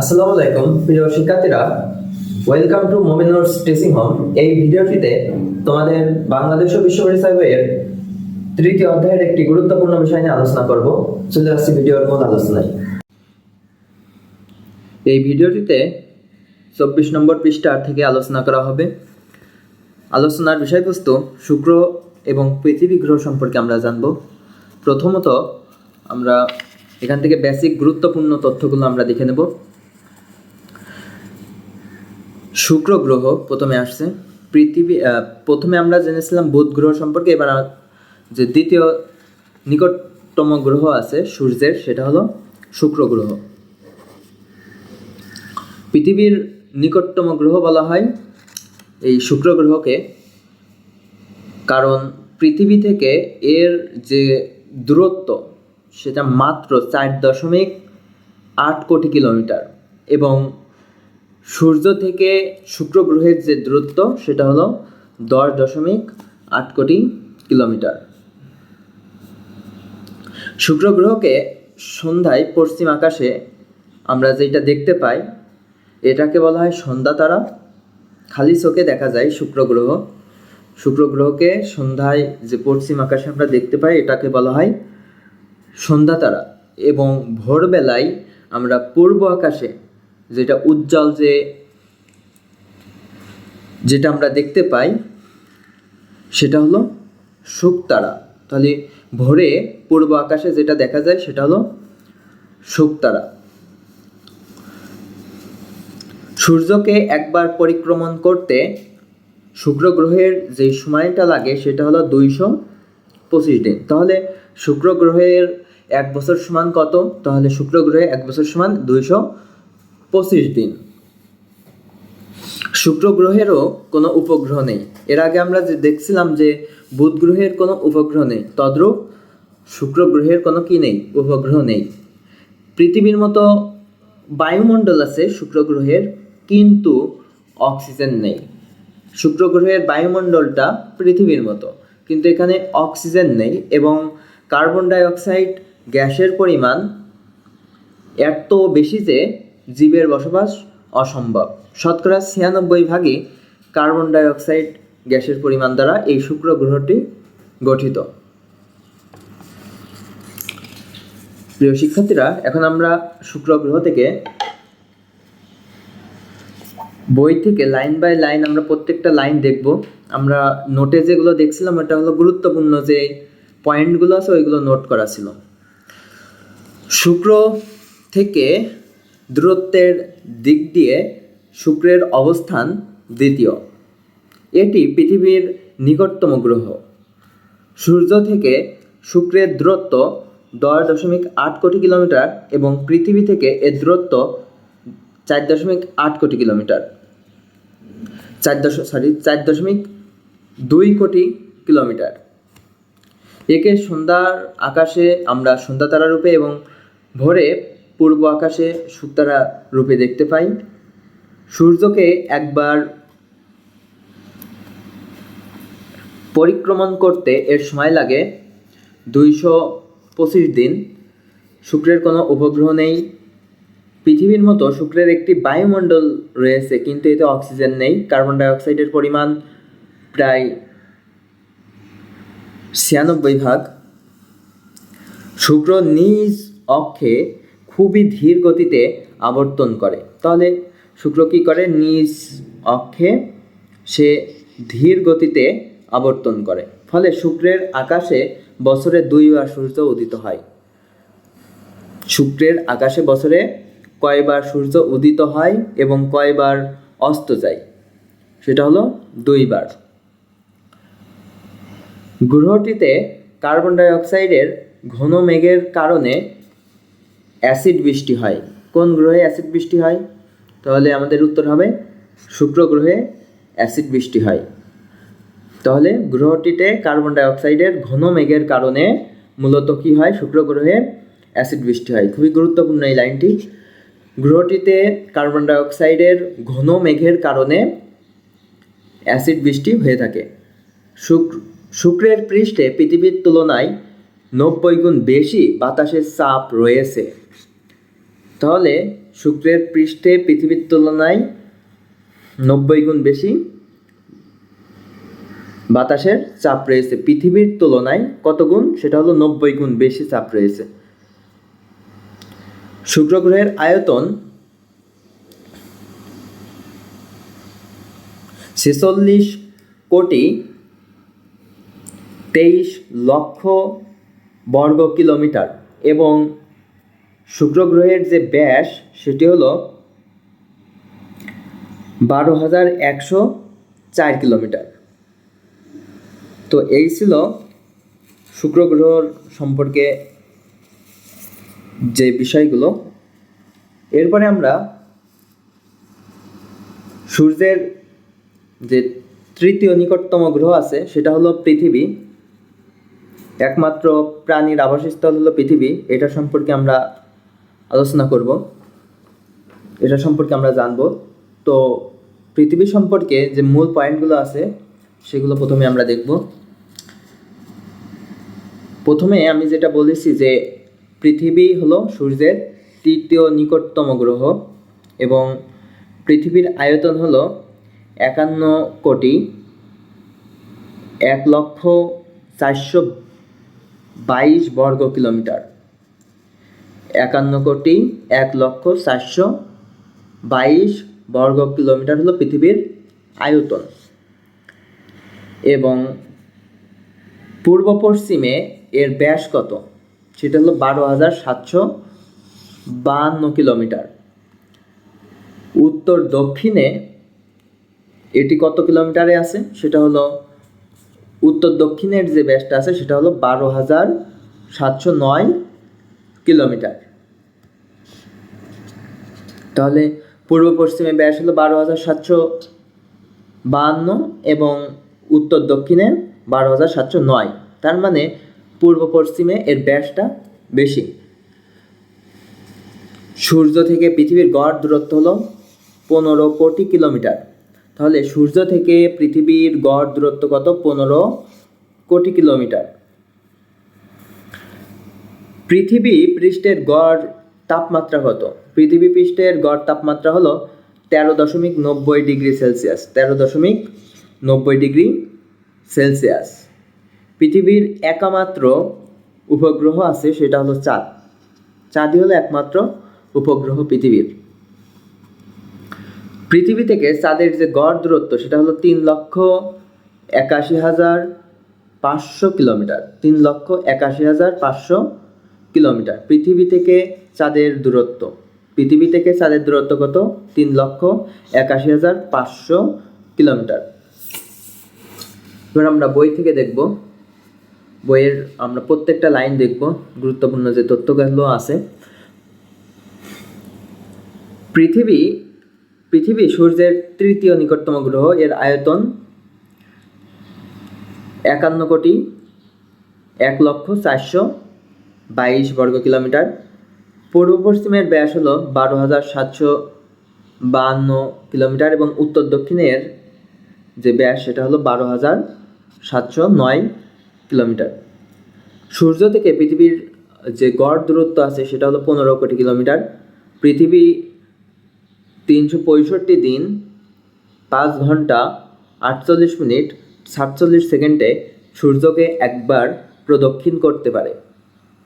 আসসালামু আলাইকুম, প্রিয় শিক্ষার্থীরা। Welcome to Mominur teaching home এই ভিডিওটিতে তোমাদের বাংলাদেশ ও বিশ্ব তৃতীয় অধ্যায়ের একটি গুরুত্বপূর্ণ বিষয় নিয়ে আলোচনা করব। চলে আসছি ভিডিওর মূল আলোচনায়। এই ভিডিওটিতে চব্বিশ নম্বর পৃষ্ঠার থেকে আলোচনা করা হবে। আলোচনার বিষয়বস্তু শুক্র এবং পৃথিবী গ্রহ সম্পর্কে আমরা জানব। প্রথমত আমরা এখান থেকে বেসিক গুরুত্বপূর্ণ তথ্যগুলো আমরা দেখে নেব। শুক্র গ্রহ প্রথমে আসছে। পৃথিবী প্রথমে আমরা জেনেছিলাম বুধ গ্রহ সম্পর্কে, এবার যে দ্বিতীয় নিকটতম গ্রহ আছে সূর্যের, সেটা হলো শুক্র গ্রহ। পৃথিবীর নিকটতম গ্রহ বলা হয় এই শুক্র গ্রহকে, কারণ পৃথিবী থেকে এর যে দূরত্ব, সেটা মাত্র চার দশমিক আট কোটি কিলোমিটার এবং সূর্য থেকে শুক্র গ্রহের যে দূরত্ব, সেটা হলো দশ দশমিক আট কোটি কিলোমিটার। শুক্র গ্রহকে সন্ধ্যায় পশ্চিম আকাশে আমরা যেটা দেখতে পাই, এটাকে বলা হয় সন্ধ্যা তারা। খালি চোখে দেখা যায় শুক্র গ্রহ। শুক্র গ্রহকে সন্ধ্যায় যে পশ্চিম আকাশে আমরা দেখতে পাই, এটাকে বলা হয় সন্ধ্যা তারা। এবং ভোরবেলায় আমরা পূর্ব আকাশে যেটা উজ্জ্বল যে যেটা আমরা দেখতে পাই, সেটা হলো শুকতারা তাহলে ভোরে পূর্ব আকাশে যেটা দেখা যায়, সেটা হলো শুকতারা সূর্যকে একবার পরিক্রমণ করতে শুক্র গ্রহের যে সময়টা লাগে, সেটা হলো দুইশো পঁচিশ দিন। তাহলে শুক্র গ্রহের এক বছর সমান কত? তাহলে শুক্র গ্রহে এক বছর সমান দুইশো পঁচিশ দিন। শুক্র গ্রহেরও কোনো উপগ্রহ নেই। এর আগে আমরা যে দেখছিলাম যে বুধ গ্রহের কোনো উপগ্রহ নেই, তদ্রূপ শুক্র গ্রহের কোনো কি নেই, উপগ্রহ নেই। পৃথিবীর মতো বায়ুমণ্ডল আছে শুক্র গ্রহের, কিন্তু অক্সিজেন নেই। শুক্র গ্রহের বায়ুমণ্ডলটা পৃথিবীর মতো, কিন্তু এখানে অক্সিজেন নেই এবং কার্বন ডাই অক্সাইড গ্যাসের পরিমাণ এত বেশি যে জীবের বসবাস অসম্ভব। শতকরা ছিয়ানব্বই ভাগই কার্বন ডাই অক্সাইড গ্যাসের পরিমাণ দ্বারা এই শুক্র গ্রহটি গঠিত। প্রিয় শিক্ষার্থীরা, এখন আমরা শুক্র গ্রহ থেকে বই থেকে লাইন বাই লাইন আমরা প্রত্যেকটা লাইন দেখব। আমরা নোটে যেগুলো দেখছিলাম, এটা হলো গুরুত্বপূর্ণ যে পয়েন্টগুলো আছে, ওইগুলো নোট করা ছিল। শুক্র থেকে দূরত্বের দিক দিয়ে শুক্রের অবস্থান দ্বিতীয়। এটি পৃথিবীর নিকটতম গ্রহ। সূর্য থেকে শুক্রের দূরত্ব দশ দশমিক আট কোটি কিলোমিটার এবং পৃথিবী থেকে এর দূরত্ব চার দশমিক আট কোটি কিলোমিটার। চার দশ সরি চার দশমিক দুই কোটি কিলোমিটার। একে সন্ধ্যার আকাশে আমরা সন্ধ্যা তারা রূপে এবং ভোরে পূর্ব আকাশে শুকতারা রূপে দেখতে পাই। সূর্যকে একবার পরিক্রমণ করতে এর সময় লাগে দুইশো পঁচিশ দিন। শুক্রের কোনো উপগ্রহ নেই। পৃথিবীর মতো শুক্রের একটি বায়ুমণ্ডল রয়েছে, কিন্তু এতে অক্সিজেন নেই। কার্বন ডাই অক্সাইডের পরিমাণ প্রায় ছিয়ানব্বই ভাগ। শুক্র নিজ অক্ষে খুবই ধীর গতিতে আবর্তন করে। তাহলে শুক্র কী করে? নিজ অক্ষে সে ধীর গতিতে আবর্তন করে। ফলে শুক্রের আকাশে বছরে দুইবার সূর্য উদিত হয়। শুক্রের আকাশে বছরে কয়বার সূর্য উদিত হয় এবং কয়বার অস্ত যায়? সেটা হলো দুইবার গ্রহটিতে কার্বন ডাই অক্সাইডের ঘন মেঘের কারণে অ্যাসিড বৃষ্টি হয়। কোন গ্রহে অ্যাসিড বৃষ্টি হয়? তাহলে আমাদের উত্তর হবে, শুক্র গ্রহে অ্যাসিড বৃষ্টি হয়। তাহলে গ্রহটিতে কার্বন ডাইঅক্সাইডের ঘন মেঘের কারণে মূলত কি হয়? শুক্র গ্রহে অ্যাসিড বৃষ্টি হয়। খুবই গুরুত্বপূর্ণ এই লাইনটি। গ্রহটিতে কার্বন ডাই অক্সাইডের ঘন মেঘের কারণে অ্যাসিড বৃষ্টি হয়ে থাকে। শুক্র, শুক্রের পৃষ্ঠে পৃথিবীর তুলনায় নব্বই গুণ বেশি বাতাসের চাপ রয়েছে। তাহলে শুক্রের পৃষ্ঠে পৃথিবীর তুলনায় নব্বই গুণ বেশি বাতাসের চাপ রয়েছে। পৃথিবীর তুলনায় কত গুণ? সেটা হলো নব্বই গুণ বেশি চাপ রয়েছে। শুক্র গ্রহের আয়তন ছেচল্লিশ কোটি তেইশ লক্ষ বর্গ কিলোমিটার এবং শুক্র গ্রহের যে ব্যাস সেটি হলো বারো হাজার একশো চার কিলোমিটার। তো এই ছিল শুক্র গ্রহর সম্পর্কে যে বিষয়গুলো। এরপরে আমরা সূর্যের যে তৃতীয় নিকটতম গ্রহ আছে সেটা হলো পৃথিবী। একমাত্র প্রাণীর আবাসস্থল হলো পৃথিবী। এটা সম্পর্কে আমরা আলোচনা করব। এটা সম্পর্কে আমরা জানব। তো পৃথিবী সম্পর্কে যে মূল পয়েন্টগুলো আছে, সেগুলো প্রথমে আমরা দেখব। প্রথমে আমি যেটা বলেছি যে পৃথিবী হলো সূর্যের তৃতীয় নিকটতম গ্রহ এবং পৃথিবীর আয়তন হলো একান্ন কোটি এক লক্ষ চারশো বাইশ বর্গ কিলোমিটার। একান্ন কোটি এক লক্ষ চারশো বাইশ বর্গ কিলোমিটার হলো পৃথিবীর আয়তন। এবং পূর্ব পশ্চিমে এর ব্যাস কত? সেটা হলো বারো হাজার সাতশো বাহান্ন কিলোমিটার। উত্তর দক্ষিণে এটি কত কিলোমিটারে আছে? সেটা হলো উত্তর দক্ষিণের যে ব্যাসটা আছে, সেটা হলো বারো হাজার সাতশো নয় কিলোমিটার। তাহলে পূর্ব পশ্চিমে ব্যাস হলো বারো হাজার সাতশো বাহান্ন এবং উত্তর দক্ষিণে বারো হাজার সাতশো নয়। তার মানে পূর্ব পশ্চিমে এর ব্যাসটা বেশি। সূর্য থেকে পৃথিবীর গড় দূরত্ব হলো পনেরো কোটি কিলোমিটার। তাহলে সূর্য থেকে পৃথিবীর গড় দূরত্ব কত? পনেরো কোটি কিলোমিটার। পৃথিবী পৃষ্ঠের গড় তাপমাত্রা কত? পৃথিবী পৃষ্ঠের গড় তাপমাত্রা হলো তেরো দশমিক নব্বই ডিগ্রি সেলসিয়াস। তেরো দশমিক নব্বই ডিগ্রি সেলসিয়াস। পৃথিবীর একমাত্র উপগ্রহ আছে, সেটা হলো চাঁদ। চাঁদই হলো একমাত্র উপগ্রহ পৃথিবীর। পৃথিবী থেকে চাঁদের যে গড় দূরত্ব, সেটা হলো তিন লক্ষ একাশি হাজার পাঁচশো কিলোমিটার। তিন লক্ষ একাশি হাজার পাঁচশো কিলোমিটার। পৃথিবী থেকে চাঁদের দূরত্ব। পৃথিবী থেকে চাঁদের দূরত্ব কত? তিন লক্ষ একাশি হাজার পাঁচশো কিলোমিটার। এবার আমরা বই থেকে দেখব। বইয়ের আমরা প্রত্যেকটা লাইন দেখব। গুরুত্বপূর্ণ যে তথ্যগুলো আছে। পৃথিবী পৃথিবী সূর্যের তৃতীয় নিকটতম গ্রহ এর আয়তন একান্ন কোটি এক লক্ষ চারশো বাইশ বর্গ কিলোমিটার। পূর্ব পশ্চিমের ব্যাস হলো বারো হাজার সাতশো বাহান্ন কিলোমিটার এবং উত্তর দক্ষিণের যে ব্যাস সেটা হলো বারো হাজার সাতশো নয় কিলোমিটার। সূর্য থেকে পৃথিবীর যে গড় দূরত্ব আছে সেটা হলো পনেরো কোটি কিলোমিটার। পৃথিবী তিনশো পঁয়ষট্টি দিন, পাঁচ ঘণ্টা, আটচল্লিশ মিনিট, সাতচল্লিশ সেকেন্ডে সূর্যকে একবার প্রদক্ষিণ করতে পারে।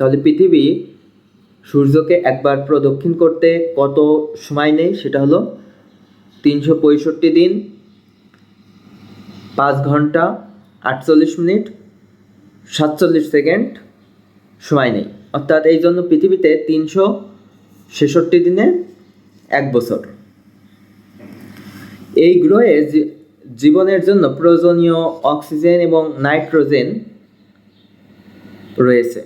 তাহলে পৃথিবী সূর্যকে একবার প্রদক্ষিণ করতে কত সময় নেই সেটা হলো তিনশো পঁয়ষট্টি দিন, পাঁচ ঘণ্টা, আটচল্লিশ মিনিট, সাতচল্লিশ সেকেন্ড সময় নেই অর্থাৎ এই জন্য পৃথিবীতে তিনশো ছেষট্টি দিনে এক বছর। এই গ্রহে জীবনের জন্য প্রয়োজনীয় অক্সিজেন এবং নাইট্রোজেন রয়েছে।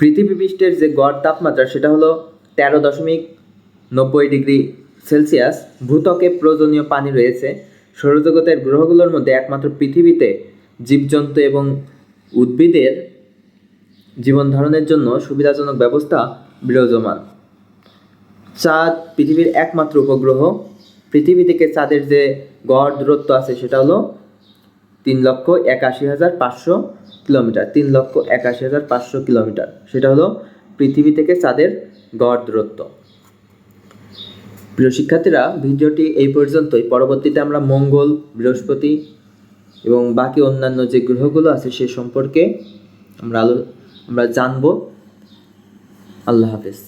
পৃথিবী পৃষ্ঠের যে গড় তাপমাত্রা, সেটা হলো তেরো দশমিক নব্বই ডিগ্রি সেলসিয়াস। ভূত্বকে প্রয়োজনীয় পানি রয়েছে। সৌরজগতের গ্রহগুলোর মধ্যে একমাত্র পৃথিবীতে জীবজন্তু এবং উদ্ভিদের জীবন ধারণের জন্য সুবিধাজনক ব্যবস্থা বিরাজমান। চাঁদ পৃথিবীর একমাত্র উপগ্রহ পৃথিবী থেকে চাঁদের যে গড় দূরত্ব আছে, সেটা হলো তিন লক্ষ একাশি হাজার পাঁচশো কিলোমিটার। তিন লক্ষ একাশি হাজার পাঁচশো কিলোমিটার। সেটা হলো পৃথিবী থেকে চাঁদের গড় দূরত্ব। প্রিয় শিক্ষার্থীরা, ভিডিওটি এই পর্যন্তই। পরবর্তীতে আমরা মঙ্গল, বৃহস্পতি এবং বাকি অন্যান্য যে গ্রহগুলো আছে, সে সম্পর্কে আমরা আলো আমরা জানব। আল্লাহ হাফেজ।